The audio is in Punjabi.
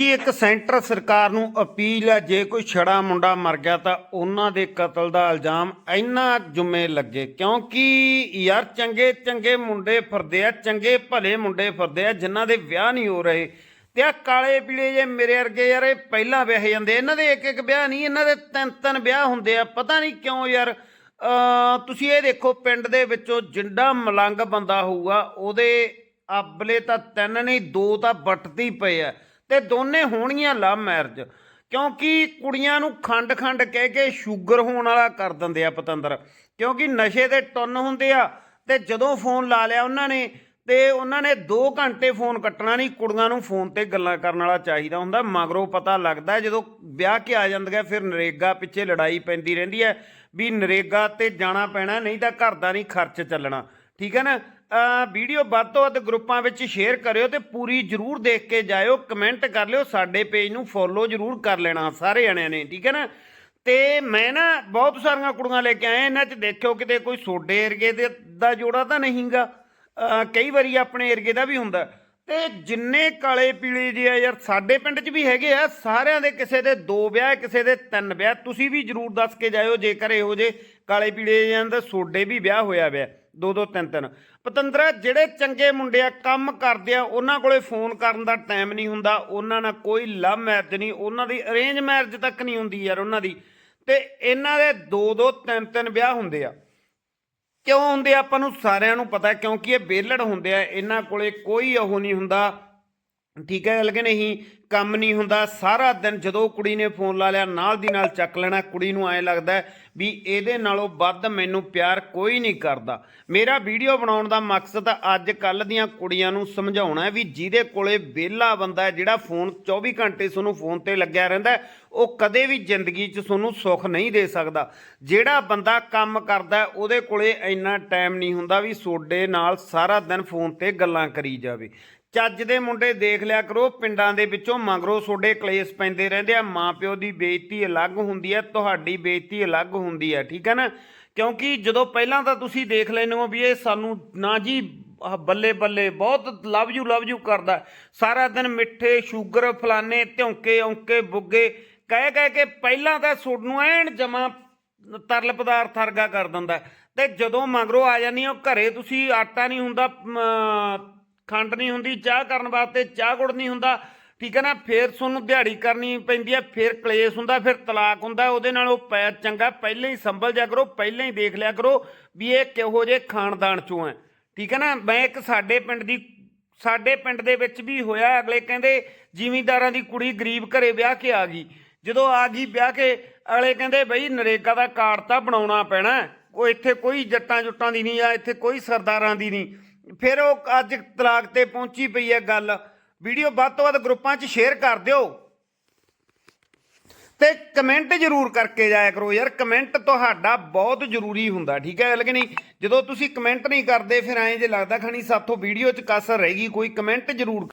ਕੀ ਇੱਕ ਸੈਂਟਰ ਸਰਕਾਰ ਨੂੰ ਅਪੀਲ ਹੈ, ਜੇ ਕੋਈ ਛੜਾ ਮੁੰਡਾ ਮਰ ਗਿਆ ਤਾਂ ਉਹਨਾਂ ਦੇ ਕਤਲ ਦਾ ਇਲਜ਼ਾਮ ਇੰਨਾ ਜੁਮੇ ਲੱਗੇ? ਕਿਉਂਕਿ ਯਾਰ ਚੰਗੇ ਚੰਗੇ ਮੁੰਡੇ ਫਿਰਦੇ ਆ, ਚੰਗੇ ਭਲੇ ਮੁੰਡੇ ਫਿਰਦੇ ਆ, ਜਿਨ੍ਹਾਂ ਦੇ ਵਿਆਹ ਨਹੀਂ ਹੋ ਰਹੇ। ਤੇ ਆ ਕਾਲੇ ਪੀਲੇ ਜੇ ਮੇਰੇ ਵਰਗੇ ਯਾਰ, ਇਹ ਪਹਿਲਾਂ ਵਿਆਹ ਜਾਂਦੇ। ਇਹਨਾਂ ਦੇ ਇੱਕ ਇੱਕ ਵਿਆਹ ਨਹੀਂ, ਇਹਨਾਂ ਦੇ ਤਿੰਨ ਤਿੰਨ ਵਿਆਹ ਹੁੰਦੇ ਆ। ਪਤਾ ਨਹੀਂ ਕਿਉਂ ਯਾਰ ਤੁਸੀਂ ਇਹ ਦੇਖੋ, ਪਿੰਡ ਦੇ ਵਿੱਚੋਂ ਜਿੰਦਾ ਮਲੰਗ ਬੰਦਾ ਹੋਊਗਾ, ਉਹਦੇ ਅਬਲੇ ਤਾਂ ਤਿੰਨ ਨਹੀਂ, ਦੋ ਤਾਂ ਵੱਟਦੀ ਪਏ ਆ। ਤੇ ਦੋਨੇ ਹੋਣਗੀਆਂ ਲਵ ਮੈਰਿਜ ਕਿਉਂਕਿ ਕੁੜੀਆਂ ਨੂੰ ਖੰਡ ਖੰਡ ਕਹਿ ਕੇ ਸ਼ੂਗਰ ਹੋਣ ਵਾਲਾ ਕਰ ਦਿੰਦੇ ਆ ਪਤੰਦਰ। ਕਿਉਂਕਿ ਨਸ਼ੇ ਦੇ ਟੁੰਨ ਹੁੰਦੇ ਆ ਤੇ ਜਦੋਂ ਫੋਨ ਲਾ ਲਿਆ ਉਹਨਾਂ ਨੇ, ਤੇ ਉਹਨਾਂ ਨੇ 2 ਘੰਟੇ ਫੋਨ ਕੱਟਣਾ ਨਹੀਂ, ਕੁੜੀਆਂ ਨੂੰ ਫੋਨ ਤੇ ਗੱਲਾਂ ਕਰਨ ਵਾਲਾ ਚਾਹੀਦਾ ਹੁੰਦਾ। ਮਗਰੋਂ ਪਤਾ ਲੱਗਦਾ ਜਦੋਂ ਵਿਆਹ ਕੇ ਆ ਜਾਂਦੀਆਂ ਫਿਰ ਨਰੇਗਾ ਪਿੱਛੇ ਲੜਾਈ ਪੈਂਦੀ ਰਹਿੰਦੀ ਹੈ ਵੀ ਨਰੇਗਾ ਤੇ ਜਾਣਾ ਪੈਣਾ, ਨਹੀਂ ਤਾਂ ਘਰ ਦਾ ਨਹੀਂ ਖਰਚ ਚੱਲਣਾ। ਠੀਕ ਹੈ ਨਾ? ਵੀਡੀਓ ਵੱਧ ਤੋਂ ਵੱਧ ਗਰੁੱਪਾਂ ਵਿੱਚ ਸ਼ੇਅਰ ਕਰਿਓ ਤੇ ਪੂਰੀ ਜਰੂਰ ਦੇਖ ਕੇ ਜਾਇਓ। ਕਮੈਂਟ ਕਰ ਲਿਓ, ਸਾਡੇ ਪੇਜ ਨੂੰ ਫੋਲੋ ਜਰੂਰ ਕਰ ਲੈਣਾ ਸਾਰੇ ਜਣਿਆਂ ਨੇ, ਠੀਕ ਹੈ ਨਾ? ਤੇ ਮੈਂ ਨਾ ਬਹੁਤ ਸਾਰੀਆਂ ਕੁੜੀਆਂ ਲੈ ਕੇ ਆਇਆ, ਇਹਨਾਂ 'ਚ ਦੇਖਿਓ ਕਿਤੇ ਕੋਈ ਸੋਡੇ ਏਰੀਏ ਦੇ ਦਾ ਜੋੜਾ ਤਾਂ ਨਹੀਂਗਾ। ਅਹ ਕਈ ਵਾਰੀ ਆਪਣੇ ਏਰੀਏ ਦਾ ਵੀ ਹੁੰਦਾ। ਤੇ ਜਿੰਨੇ ਕਾਲੇ ਪੀਲੇ ਜਿਹੇ ਆ ਯਾਰ, ਸਾਡੇ ਪਿੰਡ 'ਚ ਵੀ ਹੈਗੇ ਆ, ਸਾਰਿਆਂ ਦੇ ਕਿਸੇ ਦੇ ਦੋ ਵਿਆਹ, ਕਿਸੇ ਦੇ ਤਿੰਨ ਵਿਆਹ। ਤੁਸੀਂ ਵੀ ਜਰੂਰ ਦੱਸ ਕੇ ਜਾਇਓ, ਜੇਕਰ ਇਹੋ ਜੇ ਕਾਲੇ ਪੀਲੇ ਜਿਹੇ ਦੇ ਸੋਡੇ ਵੀ ਵਿਆਹ ਹੋਇਆ ਵਿਆ ਦੋ ਦੋ ਤਿੰਨ ਤਿੰਨ। ਪਤੰਦਰਾ, ਜਿਹੜੇ ਚੰਗੇ ਮੁੰਡੇ ਆ, ਕੰਮ ਕਰਦੇ ਆ, ਉਹਨਾਂ ਕੋਲੇ ਫੋਨ ਕਰਨ ਦਾ ਟਾਈਮ ਨਹੀਂ ਹੁੰਦਾ, ਉਹਨਾਂ ਨਾਲ ਕੋਈ ਲਵ ਮੈਰਿਜ ਨਹੀਂ, ਉਹਨਾਂ ਦੀ ਅਰੇਂਜ ਮੈਰਿਜ ਤੱਕ ਨਹੀਂ ਹੁੰਦੀ ਯਾਰ ਉਹਨਾਂ ਦੀ। ਤੇ ਇਹਨਾਂ ਦੇ ਦੋ ਦੋ ਤਿੰਨ ਤਿੰਨ ਵਿਆਹ ਹੁੰਦੇ ਆ। ਕਿਉਂ ਹੁੰਦੇ ਆ? ਆਪਾਂ ਨੂੰ ਸਾਰਿਆਂ ਨੂੰ ਪਤਾ, ਕਿਉਂਕਿ ਇਹ ਬੇਲੜ ਹੁੰਦੇ ਆ, ਇਹਨਾਂ ਕੋਲੇ ਕੋਈ ਉਹ ਨਹੀਂ ਹੁੰਦਾ। ਠੀਕ ਹੈ ਗੱਲ ਕਿ ਨਹੀਂ, ਕੰਮ ਨਹੀਂ ਹੁੰਦਾ। ਸਾਰਾ ਦਿਨ ਜਦੋਂ ਕੁੜੀ ਨੇ ਫੋਨ ਲਾ ਲਿਆ, ਨਾਲ ਦੀ ਨਾਲ ਚੱਕ ਲੈਣਾ, ਕੁੜੀ ਨੂੰ ਐਂ ਲੱਗਦਾ ਵੀ ਇਹਦੇ ਨਾਲੋਂ ਵੱਧ ਮੈਨੂੰ ਪਿਆਰ ਕੋਈ ਨਹੀਂ ਕਰਦਾ। ਮੇਰਾ ਵੀਡੀਓ ਬਣਾਉਣ ਦਾ ਮਕਸਦ ਅੱਜ ਕੱਲ ਦੀਆਂ ਕੁੜੀਆਂ ਨੂੰ ਸਮਝਾਉਣਾ ਹੈ ਵੀ ਜਿਹਦੇ ਕੋਲੇ ਵਿਹਲਾ ਬੰਦਾ ਹੈ, ਜਿਹੜਾ ਫੋਨ 24 ਘੰਟੇ ਤੁਹਾਨੂੰ ਫੋਨ ਤੇ ਲੱਗਿਆ ਰਹਿੰਦਾ ਉਹ ਕਦੇ ਵੀ ਜ਼ਿੰਦਗੀ 'ਚ ਤੁਹਾਨੂੰ ਸੁੱਖ ਨਹੀਂ ਦੇ ਸਕਦਾ। ਜਿਹੜਾ ਬੰਦਾ ਕੰਮ ਕਰਦਾ ਉਹਦੇ ਕੋਲੇ ਇੰਨਾ ਟਾਈਮ ਨਹੀਂ ਹੁੰਦਾ ਵੀ ਸੋਡੇ ਨਾਲ ਸਾਰਾ ਦਿਨ ਫੋਨ ਤੇ ਗੱਲਾਂ ਕਰੀ ਜਾਵੇ। ਚੱਜ ਦੇ ਮੁੰਡੇ ਦੇਖ ਲਿਆ ਕਰੋ, ਪਿੰਡਾਂ ਦੇ ਵਿੱਚੋਂ ਮਗਰੋਂ ਸੋਡੇ ਕਲੇਸ਼ ਪੈਂਦੇ ਰਹਿੰਦੇ ਆ ਮਾਪਿਓ ਦੀ ਬੇਇੱਜ਼ਤੀ ਅਲੱਗ ਹੁੰਦੀ ਹੈ, ਤੁਹਾਡੀ ਬੇਇੱਜ਼ਤੀ ਅਲੱਗ ਹੁੰਦੀ ਹੈ ਠੀਕ ਹੈ ਨਾ? ਕਿਉਂਕਿ ਜਦੋਂ ਪਹਿਲਾਂ ਤਾਂ ਤੁਸੀਂ ਦੇਖ ਲੈਂਦੇ ਹੋ ਵੀ ਇਹ ਸਾਨੂੰ ਨਾ ਜੀ ਬੱਲੇ ਬੱਲੇ ਬਹੁਤ ਲਵ ਯੂ ਲਵ ਯੂ ਕਰਦਾ। ਸਾਰਾ ਦਿਨ ਮਿੱਠੇ ਸ਼ੂਗਰ ਫਲਾਨੇ ਧੌਂਕੇ ਔਂਕੇ ਬੁੱਗੇ ਕਹਿ ਕਹਿ ਕੇ ਪਹਿਲਾਂ ਤਾਂ ਸੁੱਡ ਨੂੰ ਐਨ ਜਮਾ ਤਰਲ ਪਦਾਰਥ ਵਰਗਾ ਕਰ ਦਿੰਦਾ। ਤੇ ਜਦੋਂ ਮਗਰੋਂ ਆ ਜਾਂਦੀ ਆ ਘਰੇ ਤੁਸੀਂ ਆਟਾ ਨਹੀਂ ਹੁੰਦਾ ਅਮ, ਖੰਡ ਨਹੀਂ ਹੁੰਦੀ ਚਾਹ ਕਰਨ ਵਾਸਤੇ ਚਾਹ ਗੁੜ ਨਹੀਂ ਹੁੰਦਾ ਠੀਕ ਹੈ ਨਾ ਫੇਰ ਤੁਹਾਨੂੰ ਦਿਹਾੜੀ ਕਰਨੀ ਪੈਂਦੀ ਹੈ ਫਿਰ ਕਲੇਸ਼ ਹੁੰਦਾ, ਫਿਰ ਤਲਾਕ ਹੁੰਦਾ, ਉਹਦੇ ਨਾਲ ਉਹ ਪੈ ਚੰਗਾ ਪਹਿਲਾਂ ਹੀ ਸੰਭਲ ਜਾ ਕਰੋ, ਪਹਿਲਾਂ ਹੀ ਦੇਖ ਲਿਆ ਕਰੋ ਵੀ ਇਹ ਕਿਹੋ ਜੇ ਖਾਨਦਾਨ ਚੋਂ ਹੈ। ਠੀਕ ਹੈ ਨਾ, ਮੈਂ ਇੱਕ ਸਾਡੇ ਪਿੰਡ ਦੀ, ਸਾਡੇ ਪਿੰਡ ਦੇ ਵਿੱਚ ਵੀ ਹੋਇਆ, ਅਗਲੇ ਕਹਿੰਦੇ ਜ਼ਿਮੀਂਦਾਰਾਂ ਦੀ ਕੁੜੀ ਗਰੀਬ ਘਰੇ ਵਿਆਹ ਕੇ ਆ ਗਈ। ਜਦੋਂ ਆ ਗਈ ਵਿਆਹ ਕੇ, ਅਗਲੇ ਕਹਿੰਦੇ ਬਈ ਨਰੇਗਾ ਦਾ ਕਾਰਡ ਤਾਂ ਬਣਾਉਣਾ ਪੈਣਾ ਉਹ ਇੱਥੇ ਕੋਈ ਜੱਟਾਂ ਜੁੱਟਾਂ ਦੀ ਨਹੀਂ ਆ, ਇੱਥੇ ਕੋਈ ਸਰਦਾਰਾਂ ਦੀ ਨਹੀਂ। ਫਿਰ ਉਹ ਅੱਜ ਤਲਾਕ ਤੇ ਪਹੁੰਚੀ ਪਈ ਹੈ ਗੱਲ। ਵੀਡੀਓ ਵੱਧ ਤੋਂ ਵੱਧ ਗਰੁੱਪਾਂ 'ਚ ਸ਼ੇਅਰ ਕਰ ਦਿਓ। ਤੇ ਕਮੈਂਟ ਜ਼ਰੂਰ ਕਰਕੇ ਜਾਇਆ ਕਰੋ ਯਾਰ। ਕਮੈਂਟ ਤੁਹਾਡਾ ਬਹੁਤ ਜ਼ਰੂਰੀ ਹੁੰਦਾ, ਠੀਕ ਹੈ ਲੇਕਿਨ ਨਹੀਂ ਜਦੋਂ ਤੁਸੀਂ ਕਮੈਂਟ ਨਹੀਂ ਕਰਦੇ, ਫਿਰ ਐਂ ਜੇ ਲੱਗਦਾ ਖਣੀ ਸਾਥੋਂ ਵੀਡੀਓ 'ਚ ਕਸਰ ਰਹੇਗੀ, ਕੋਈ ਕਮੈਂਟ ਜ਼ਰੂਰ